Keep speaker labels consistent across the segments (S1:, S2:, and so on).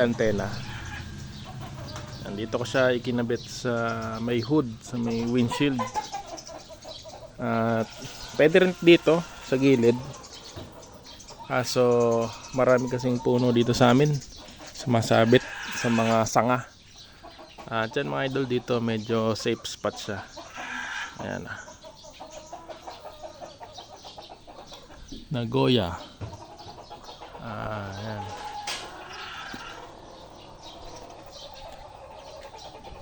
S1: antena. Andito ko siya ikinabit sa may hood, sa may windshield. At pwede rin dito sa gilid. Kaso marami kasing puno dito sa amin. Sumasabit sa mga sanga. At yan mga idol dito medyo safe spot siya. Ayan. Nagoya.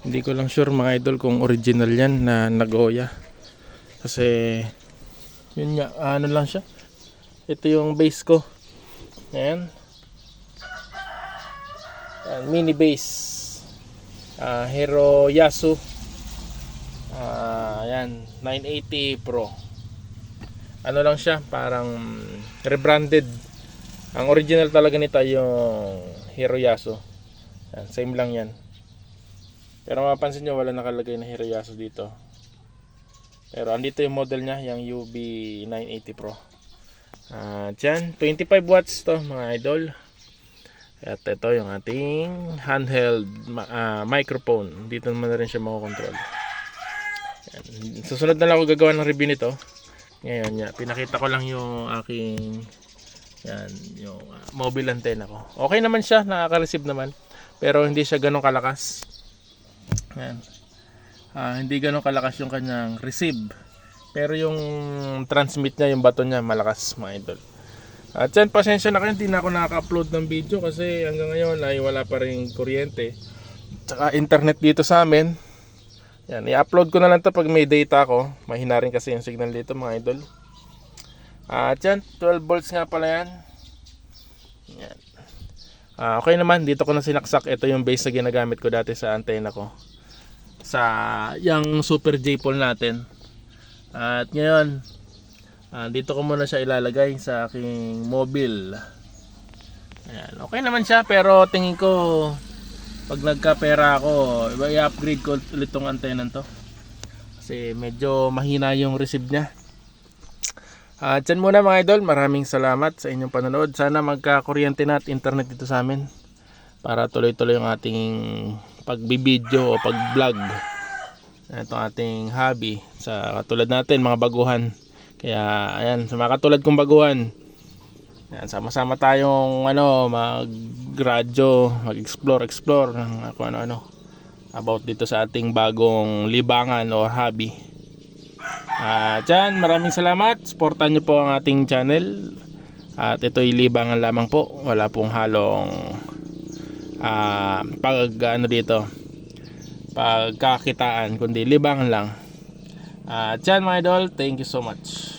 S1: Hindi ko lang sure mga idol kung original yan na Nagoya. Kasi yun nga, ano lang siya. Ito yung base ko. Ayan. Ayan, mini base. Ah, Hero Yasu. Ah, ayan, 980 Pro. Ano lang siya, parang rebranded. Ang original talaga nito yung Hero Yasu. Ayan, same lang yan. Pero mapapansin nyo, wala nakalagay na Hiroyasu dito. Pero andito yung model niya, yung UB980 Pro. At yan, 25 watts to mga idol. At ito yung ating handheld ah, microphone. Dito naman na rin siya makokontrol. Yan. Susunod na lang ako gagawa ng review nito. Ngayon, yan, pinakita ko lang yung aking yan, yung ah, mobile antenna ko. Okay naman siya, nakaka-receive naman. Pero hindi siya ganun kalakas. Yan. Ah, hindi ganun kalakas yung kanyang receive. Pero yung transmit niya, yung baton niya, malakas mga idol. At yan, pasensya na kayo, hindi na ako nakaka-upload ng video kasi hanggang ngayon ay wala pa rin kuryente. Tsaka internet dito sa amin. Yan, i-upload ko na lang to pag may data ako. Mahina rin kasi yung signal dito mga idol. At yan, 12 volts nga pala yan. Yan. Ah, okay naman, dito ko na sinaksak. Ito yung base na ginagamit ko dati sa antena ko. Sa yung Super J-Pole natin. At ngayon, ah, dito ko muna siya ilalagay sa aking mobile. Ayan, okay naman siya pero tingin ko pag nagkapera ako, i-upgrade ko ulit tong antena to. Kasi medyo mahina yung receive niya. At yan muna mga idol, maraming salamat sa inyong panonood. Sana magka-kuryente na at internet dito sa amin para tuloy-tuloy yung ating pagbibideo o pag-vlog. Ito ating hobby sa katulad natin mga baguhan. Kaya ayan, sa mga katulad kong baguhan, yan, sama-sama tayong ano, mag-radyo, mag-explore, explore ng kung ano-ano about dito sa ating bagong libangan o hobby. At yan, maraming salamat. Supportan nyo po ang ating channel. At ito'y libangan lamang po. Wala pong halong ah pag ano dito pagkakitaan kundi libangan lang. At yan mga idol, thank you so much.